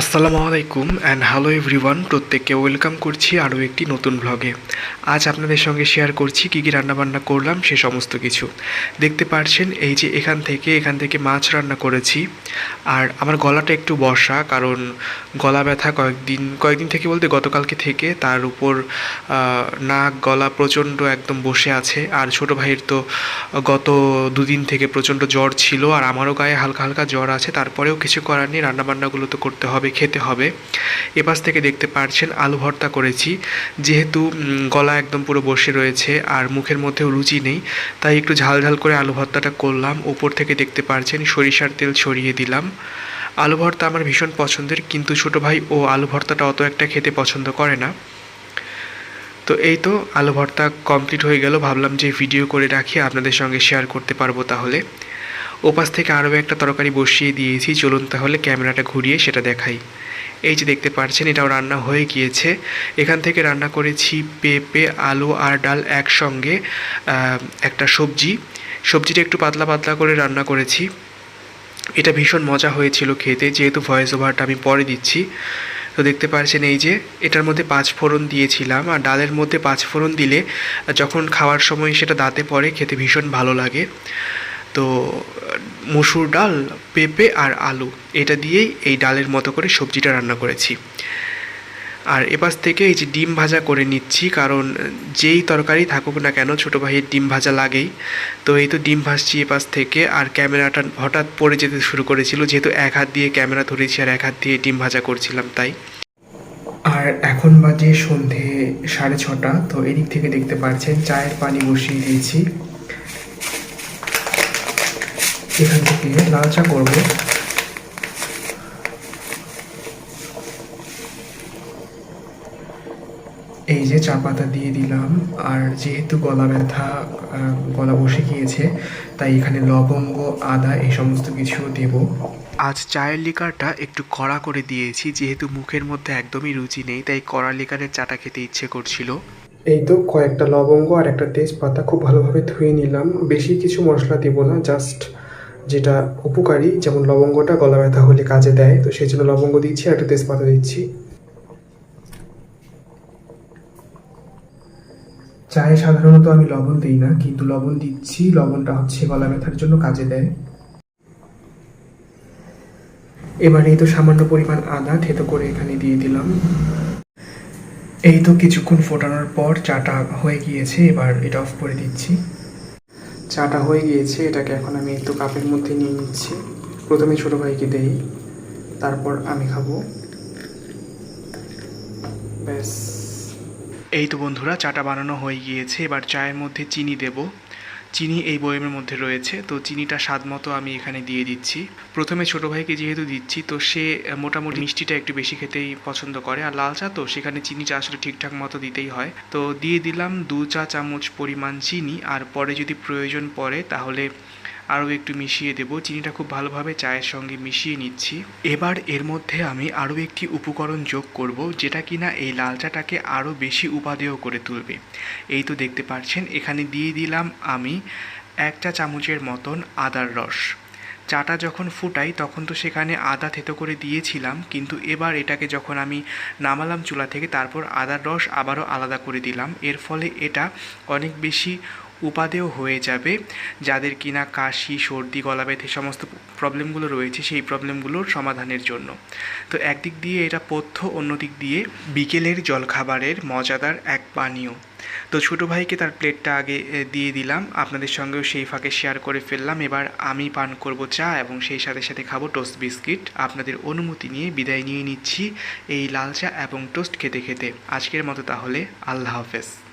আসসালামু আলাইকুম and hello everyone প্রত্যেককে ওয়েলকাম করছি আরও একটি নতুন ভ্লগে আজ আপনাদের সঙ্গে শেয়ার করছি কী কী রান্নাবান্না করলাম, সে সমস্ত কিছু। দেখতে পারছেন, এই যে এখান থেকে এখান থেকে মাছ রান্না করেছি। আর আমার গলাটা একটু বসা, কারণ গলা ব্যথা কয়েকদিন কয়েকদিন থেকে বলতে গতকালকে থেকে তার উপর নাক, গলা প্রচণ্ড একদম বসে আছে। আর ছোট ভাইয়ের তো গত দুদিন থেকে প্রচণ্ড জ্বর ছিল, আর আমারও গায়ে হালকা হালকা জ্বর আছে, তারপরেও কিছু করার নেই, রান্নাবান্নাগুলো তো করতে হবে। খেতে হবে। এপাশ থেকে দেখতে পারছেন, আলু ভর্তা করেছি। যেহেতু গলা একদম পুরো বসে রয়েছে আর মুখের মধ্যেও রুচি নেই, তাই একটু ঝাল ঝাল করে আলু ভর্তাটা করলাম। ওপর থেকে দেখতে পারছেন, সরিষার তেল ছড়িয়ে দিলাম। আলু ভর্তা আমার ভীষণ পছন্দের, কিন্তু ছোট ভাই ও আলু ভর্তাটা অত একটা খেতে পছন্দ করে না। তো এই তো, আলু ভর্তা কমপ্লিট হয়ে গেল। ভাবলাম যে ভিডিও করে রাখি, আপনাদের সঙ্গে শেয়ার করতে পারব তাহলে। ওপাশ থেকে আরও একটা তরকারি বসিয়ে দিয়েছি। চলুন তাহলে ক্যামেরাটা ঘুরিয়ে সেটা দেখাই। এই যে দেখতে পাচ্ছেন, এটাও রান্না হয়ে গিয়েছে। এখান থেকে রান্না করেছি পেঁপে, আলু আর ডাল একসঙ্গে একটা সবজি। সবজিটা একটু পাতলা পাতলা করে রান্না করেছি। এটা ভীষণ মজা হয়েছিল খেতে, যেহেতু ভয়েস ওভারটা আমি পরে দিচ্ছি। তো দেখতে পাচ্ছেন এই যে, এটার মধ্যে পাঁচ ফোড়ন দিয়েছিলাম। আর ডালের মধ্যে পাঁচ ফোড়ন দিলে যখন খাওয়ার সময় সেটা দাঁতে পড়ে, খেতে ভীষণ ভালো লাগে। তো, মসুর ডাল, পেঁপে আর আলু, এটা দিয়েই এই ডালের মতো করে সবজিটা রান্না করেছি। আর এপাশ থেকে এই যে ডিম ভাজা করে নিচ্ছি, কারণ যেই তরকারি থাকুক না কেন, ছোটো ভাইয়ের ডিম ভাজা লাগেই। তো এই তো ডিম ভাজছি এপাশ থেকে, আর ক্যামেরাটা হঠাৎ পড়ে যেতে শুরু করেছিল, যেহেতু এক হাত দিয়ে ক্যামেরা ধরেছি আর এক হাত দিয়ে ডিম ভাজা করছিলাম তাই। আর এখন বাজে সন্ধে সাড়ে ছটা, তো এদিক থেকে দেখতে পাচ্ছেন, চায়ের পানি বসিয়ে দিয়েছি। এখান থেকে লাল চা করব। এই যে চা পাতা দিয়ে দিলাম, আর যেহেতু গলা ব্যথা গলা বসে গিয়েছে, তাই এখানে লবঙ্গ, আদা এই সমস্ত কিছু দেব। আজ চায়ের লিকারটা একটু কড়া করে দিয়েছি, যেহেতু মুখের মধ্যে একদমই রুচি নেই, তাই কড়া লিকারের চাটা খেতে ইচ্ছে করছিল। এই তো কয়েকটা লবঙ্গ আর একটা তেজপাতা খুব ভালোভাবে ধুয়ে নিলাম। বেশি কিছু মশলা দেবো না জাস্ট যেটা উপকারী, যেমন লবঙ্গটা গলা ব্যথা হলে কাজে দেয়, তো সেই জন্য লবঙ্গ দিচ্ছি আর একটা তেজপাতা দিচ্ছি। চায়ে সাধারণত আমি লবণ দিই না, কিন্তু লবণ দিচ্ছি, লবণটা হচ্ছে গলা ব্যথার জন্য কাজে দেয়। এবারে এই তো সামান্য পরিমাণ আদা, থেতো করে এখানে দিয়ে দিলাম। এই তো কিছুক্ষণ ফোটানোর পর চাটা হয়ে গিয়েছে, এবার এটা অফ করে দিচ্ছি। চাটা হয়ে গিয়েছে, এটাকে এখন আমি একটু কাপের মধ্যে নিয়ে নিচ্ছি। প্রথমে ছোটো ভাইকে দেই, তারপর আমি খাব। ব্যাস। এই তো বন্ধুরা, চাটা বানানো হয়ে গিয়েছে, এবার চায়ের মধ্যে চিনি দেব। চিনি এই বয়মের মধ্যে রয়েছে। তো চিনিটা স্বাদ মতো আমি এখানে দিয়ে দিচ্ছি। প্রথমে ছোটো ভাইকে যেহেতু দিচ্ছি, তো সে মোটামুটি মিষ্টিটা একটু বেশি খেতেই পছন্দ করে। আর লাল চা তো, সেখানে চিনিটা আসলে ঠিকঠাক মতো দিতেই হয়। তো দিয়ে দিলাম দু চা চামচ পরিমাণ চিনি। আর পরে যদি প্রয়োজন পড়ে, তাহলে আরও একটু মিশিয়ে দেব। চিনিটা খুব ভালোভাবে চায়ের সঙ্গে মিশিয়ে নিচ্ছি। এবার এর মধ্যে আমি আরও একটি উপকরণ যোগ করব, যেটা কিনা এই লাল চাটাকে আরও বেশি উপাদেয় করে তুলবে। এই তো দেখতে পাচ্ছেন, এখানে দিয়ে দিলাম আমি এক চা চামচের মতন আদার রস। চাটা যখন ফুটাই, তখন তো সেখানে আদা থেতো করে দিয়েছিলাম, কিন্তু এবার এটাকে যখন আমি নামালাম চুলা থেকে, তারপর আদার রস আবারও আলাদা করে দিলাম। এর ফলে এটা অনেক বেশি উপাদেয় হয়ে যাবে। যাদের কিনা কাশি, সর্দি, গলা ব্যথে সমস্ত প্রবলেমগুলো রয়েছে, সেই প্রবলেমগুলোর সমাধানের জন্য। তো একদিক দিয়ে এটা পথ্য, অন্যদিক দিয়ে বিকেলের জলখাবারের মজাদার এক পানীয়। তো ছোটো ভাইকে তার প্লেটটা আগে দিয়ে দিলাম। আপনাদের সঙ্গেও সেই ফাঁকে শেয়ার করে ফেললাম। এবার আমি পান করব চা এবং সেই সাথে সাথে খাব টোস্ট বিস্কিট। আপনাদের অনুমতি নিয়ে বিদায় নিয়ে নিচ্ছি এই লাল চা এবং টোস্ট খেতে খেতে। আজকের মতো তাহলে আল্লাহ হাফেজ।